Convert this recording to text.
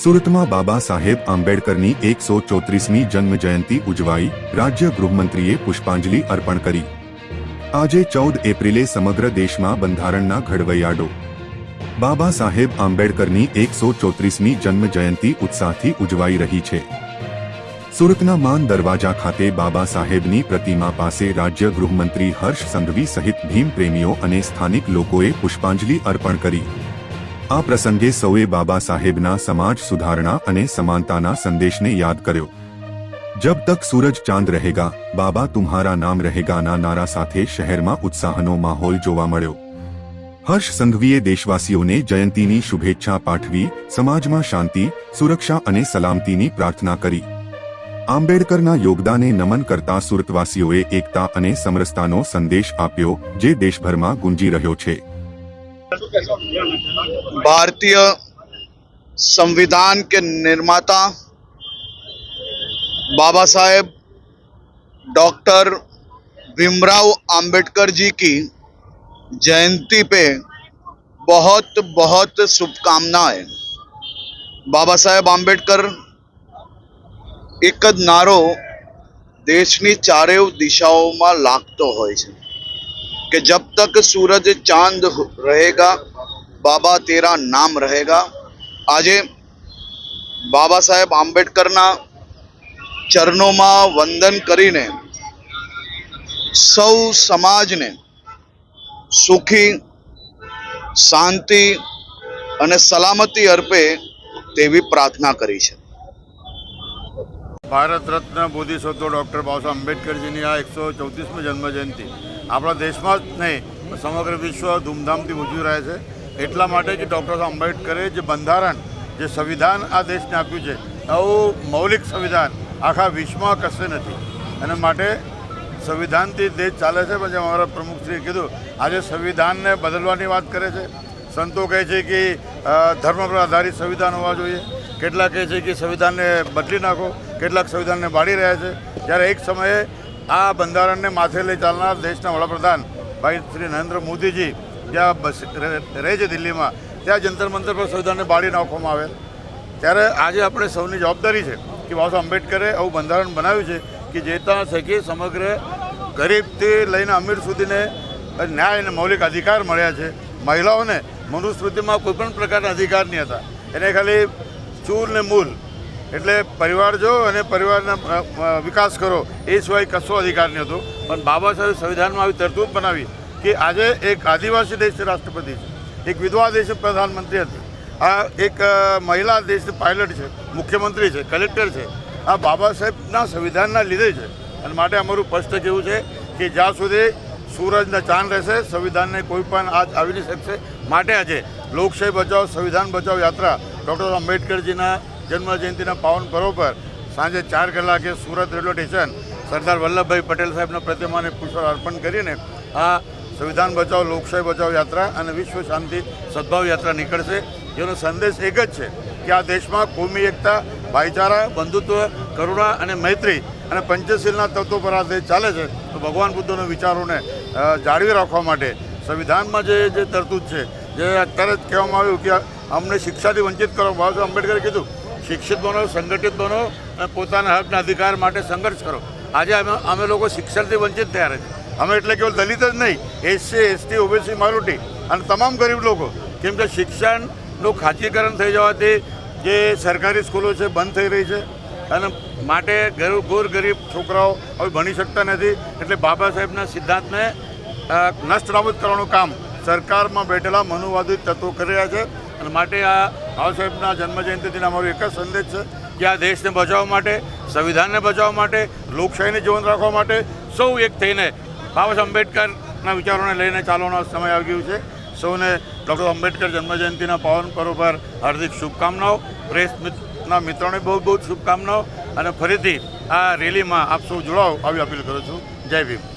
સુરતમાં બાબા સાહેબ આંબેડકરની એકસો ચોત્રીસમી જન્મ જયંતિ ઉજવાઈ રાજ્ય ગૃહમંત્રીએ પુષ્પાંજલિ અર્પણ કરી. આજે ચૌદ એપ્રિલે સમગ્ર દેશમાં બંધારણના ઘડવૈયાડો. બાબા સાહેબ આંબેડકરની એકસો ચોત્રીસમી જન્મ જયંતિ ઉત્સાહથી ઉજવાઈ રહી છે. સુરતના માન દરવાજા ખાતે બાબા સાહેબની પ્રતિમા પાસે રાજ્ય ગૃહમંત્રી હર્ષ સંઘવી સહિત ભીમ પ્રેમીઓ અને સ્થાનિક લોકોએ પુષ્પાંજલિ અર્પણ કરી. આ પ્રસંગે સૌએ બાબા સાહેબના સમાજ સુધારણા અને સમાનતાના સંદેશને યાદ કર્યો. જબ તક સૂરજ ચાંદ રહેગા, બાબા તુમ્હારા નામ રહેગાના નારા સાથે શહેરમાં ઉત્સાહનો માહોલ જોવા મળ્યો. હર્ષ સંઘવીએ દેશવાસીઓને જયંતીની શુભેચ્છા પાઠવી, સમાજમાં શાંતિ, સુરક્ષા અને સલામતીની પ્રાર્થના કરી. આંબેડકરના યોગદાને નમન કરતા સુરતવાસીઓએ એકતા અને સમરસતાનો સંદેશ આપ્યો, જે દેશભરમાં ગુંજી રહ્યો છે. भारतीय संविधान के निर्माता बाबा साहेब डॉक्टर भीमराव अंबेडकर जी की जयंती पे बहुत बहुत शुभकामनाएं બાબા સાહેબ આંબેડકર એક જ નારો દેશની ચારેય દિશાઓમાં લાગતો હોય છે કે जब तक सूरज चांद रहेगा બાબા તેરા નામ રહેગા આજે બાબા સાહેબ આંબેડકરના ચરણોમાં વંદન કરીને સૌ સમાજને સુખી શાંતિ અને સલામતી અર્પે તેવી પ્રાર્થના કરી છે ભારત રત્ન બોધિસત્વ ડૉક્ટર બાબા સાહેબ આંબેડકરજીની આ એકસો ચૌત્રીસમી જન્મજયંતિ આપણા દેશમાં જ નહીં સમગ્ર વિશ્વ ધૂમધામથી ઉજવી રહ્યા છે. એટલા માટે કે ડૉક્ટર સાહેબ આંબેડકરે જે બંધારણ, જે સંવિધાન આ દેશને આપ્યું છે, આવું મૌલિક સંવિધાન આખા વિશ્વમાં કશે નથી. અને માટે સંવિધાનથી દેશ ચાલે છે, પણ જેમ અમારા પ્રમુખશ્રીએ કીધું, આજે સંવિધાનને બદલવાની વાત કરે છે. સંતો કહે છે કે ધર્મ પર આધારિત સંવિધાન હોવા જોઈએ. કેટલા કહે છે કે, સંવિધાનને બદલી નાખો. કેટલાક સંવિધાનને બાળી રહ્યા છે. જ્યારે એક સમયે આ બંધારણને માથે લઈ ચાલનાર દેશના વડાપ્રધાન ભાઈ શ્રી નરેન્દ્ર મોદીજી જ્યાં બસ રહે- છે દિલ્હીમાં. ત્યાં જંતર મંતર પર સંવિધાનને બાળી નાખવામાં આવે ત્યારે આજે આપણે સૌની જવાબદારી છે કે બાબા આંબેડકરે આવું બંધારણ બનાવ્યું છે કે જે ત્યાં થકી સમગ્ર ગરીબથી લઈને અમીર સુધીને ન્યાય અને મૌલિક અધિકાર મળ્યા છે. મહિલાઓને મનુસ્મૃતિમાં કોઈપણ પ્રકારના અધિકાર નહીં હતા. એને ખાલી ચૂર ને મૂલ એટલે પરિવાર જો અને પરિવારના વિકાસ કરો, એ સિવાય કશો અધિકાર નહીં હતો. પણ બાબા સાહેબ સંવિધાનમાં આવી તરતૂત બનાવી કે આજે એક આદિવાસી દેશની રાષ્ટ્રપતિ છે. એક વિધવા દેશની પ્રધાનમંત્રી હતી. આ એક મહિલા દેશની પાયલટ છે, મુખ્યમંત્રી છે કલેક્ટર છે. આ બાબા સાહેબના સંવિધાનના લીધે છે. અને માટે અમારું સ્પષ્ટ કહેવું છે કે જ્યાં સુધી સૂરજના ચાંદ રહેશે, સંવિધાનને કોઈ પણ આજ આવી નહીં શકશે. માટે આજે લોકશાહી બચાવ, સંવિધાન બચાવ યાત્રા ડૉક્ટર આંબેડકરજીના જન્મ જયંતિના પાવન પર્વ પર સાંજે ચાર કલાકે સુરત રેલવે સ્ટેશન સરદાર વલ્લભભાઈ પટેલ સાહેબના પ્રતિમાને પુષ્પ અર્પણ કરીને આ સંવિધાન બચાવ, લોકશાહી બચાવ યાત્રા અને વિશ્વ શાંતિ સદભાવ યાત્રા નીકળશે. જેનો સંદેશ એક જ છે કે આ દેશમાં કોમી એકતા, ભાઈચારા, બંધુત્વ, કરુણા અને મૈત્રી અને પંચશીલના તત્વો પર આ દેશ ચાલે છે, તો ભગવાન બુદ્ધના વિચારોને જાળવી રાખવા માટે સંવિધાનમાં જે જે તરતૂત છે, જે અત્યારે જ કહેવામાં આવ્યું કે અમને શિક્ષાથી વંચિત કરવા બાબા સાહેબ આંબેડકરે કીધું શિક્ષિત બનો, સંગઠિત બનો અને પોતાના હકના અધિકાર માટે સંઘર્ષ કરો. આજે અમે અમે લોકો શિક્ષણથી વંચિત થયા છે. અમે એટલે કેવલ દલિત જ નહીં, એસસી, એસટી, ઓબીસી માઇનોરિટી અને તમામ ગરીબ લોકો. કેમ કે શિક્ષણનું ખાતરીકરણ થઈ જવાથી જે સરકારી સ્કૂલો છે બંધ થઈ રહી છે અને માટે ગરીબ ગોર ગરીબ છોકરાઓ હવે ભણી શકતા નથી. એટલે બાબા સાહેબના સિદ્ધાંતને નષ્ટ નાબૂદ કરવાનું કામ સરકારમાં બેઠેલા મનુવાદી તત્વો કરી રહ્યા છે. અને માટે આ બાબા સાહેબના જન્મજયંતિથી અમારો એક જ સંદેશ છે કે આ દેશને બચાવવા માટે, સંવિધાનને બચાવવા માટે, લોકશાહીને જીવન રાખવા માટે સૌ એક થઈને બાબા આંબેડકરના વિચારોને લઈને ચાલવાનો સમય આવી ગયો છે. સૌને ડૉક્ટર આંબેડકર જન્મજયંતિના પાવન પર્વ પર હાર્દિક શુભકામનાઓ. પ્રેસ મિત્રના મિત્રોને બહુ બહુ શુભકામનાઓ. અને ફરીથી આ રેલીમાં આપ સૌ જોડાઓ આવી અપીલ કરું છું. જય ભીમ.